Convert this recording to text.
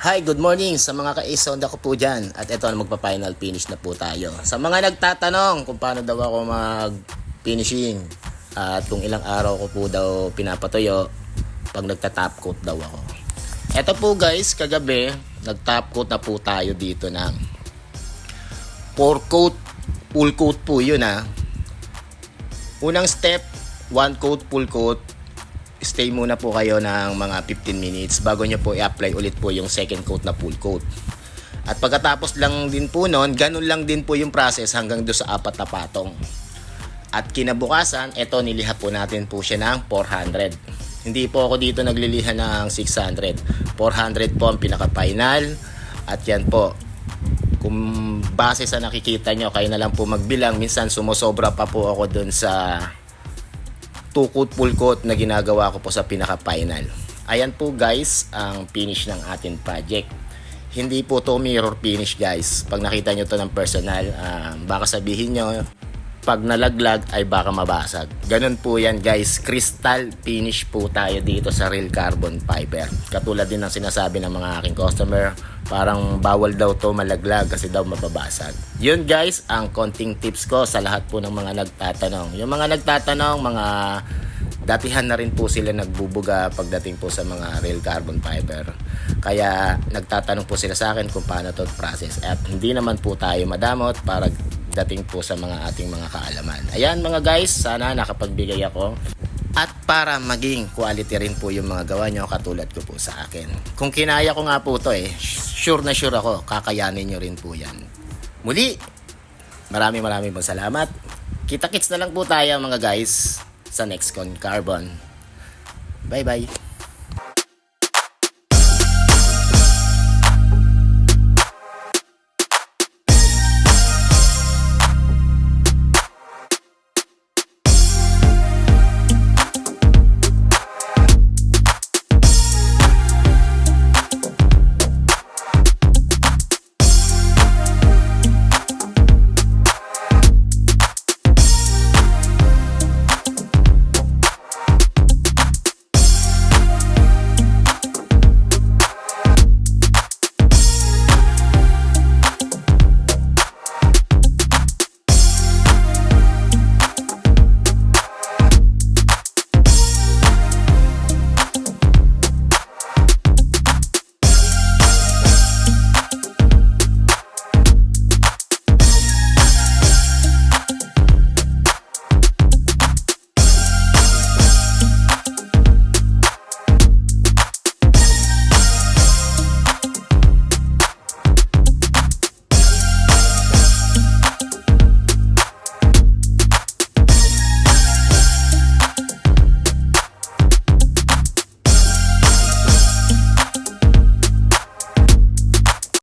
Hi, good morning sa mga ka-isonda ko po dyan. At ito, magpa-final finish na po tayo. Sa mga nagtatanong kung paano daw ako mag-finishing at kung ilang araw ko po daw pinapatuyo pag nagta-top coat daw ako. Ito po guys, kagabi, nag-top coat na po tayo dito ng 4 coat, full coat po yun ha. Unang step, 1 coat, full coat, stay muna po kayo ng mga 15 minutes bago nyo po i-apply ulit po yung second coat na full coat. At pagkatapos lang din po nun, ganun lang din po yung process hanggang do sa apat na patong. At kinabukasan, eto niliha po natin po siya ng 400. Hindi po ako dito nagliliha ng 600. 400 po ang pinaka-final. At yan po, kung base sa nakikita nyo, kayo na lang po magbilang. Minsan sumusobra pa po ako dun sa coat na ginagawa ko po sa pinaka final. Ayan po guys ang finish ng ating project. Hindi po to mirror finish guys. Pag nakita nyo to ng personal, ah, baka sabihin nyo pag nalaglag ay baka mabasag. Ganun po yan guys. Crystal finish po tayo dito sa real carbon fiber. Katulad din ng sinasabi ng mga aking customer, parang bawal daw to malaglag kasi daw mababasag. Yun guys, ang konting tips ko sa lahat po ng mga nagtatanong. Yung mga nagtatanong, mga datihan na rin po sila nagbubuga pagdating po sa mga real carbon fiber. Kaya nagtatanong po sila sa akin kung paano to process. At hindi naman po tayo madamot para dating po sa mga ating mga kaalaman. Ayan mga guys, sana nakapagbigay ako. At para maging quality rin po yung mga gawa nyo katulad ko po sa akin. Kung kinaya ko nga po to eh, sure na sure ako, kakayanin nyo rin po yan. Muli, maraming maraming pong salamat. Kita-kits na lang po tayo mga guys sa next con carbon. Bye bye.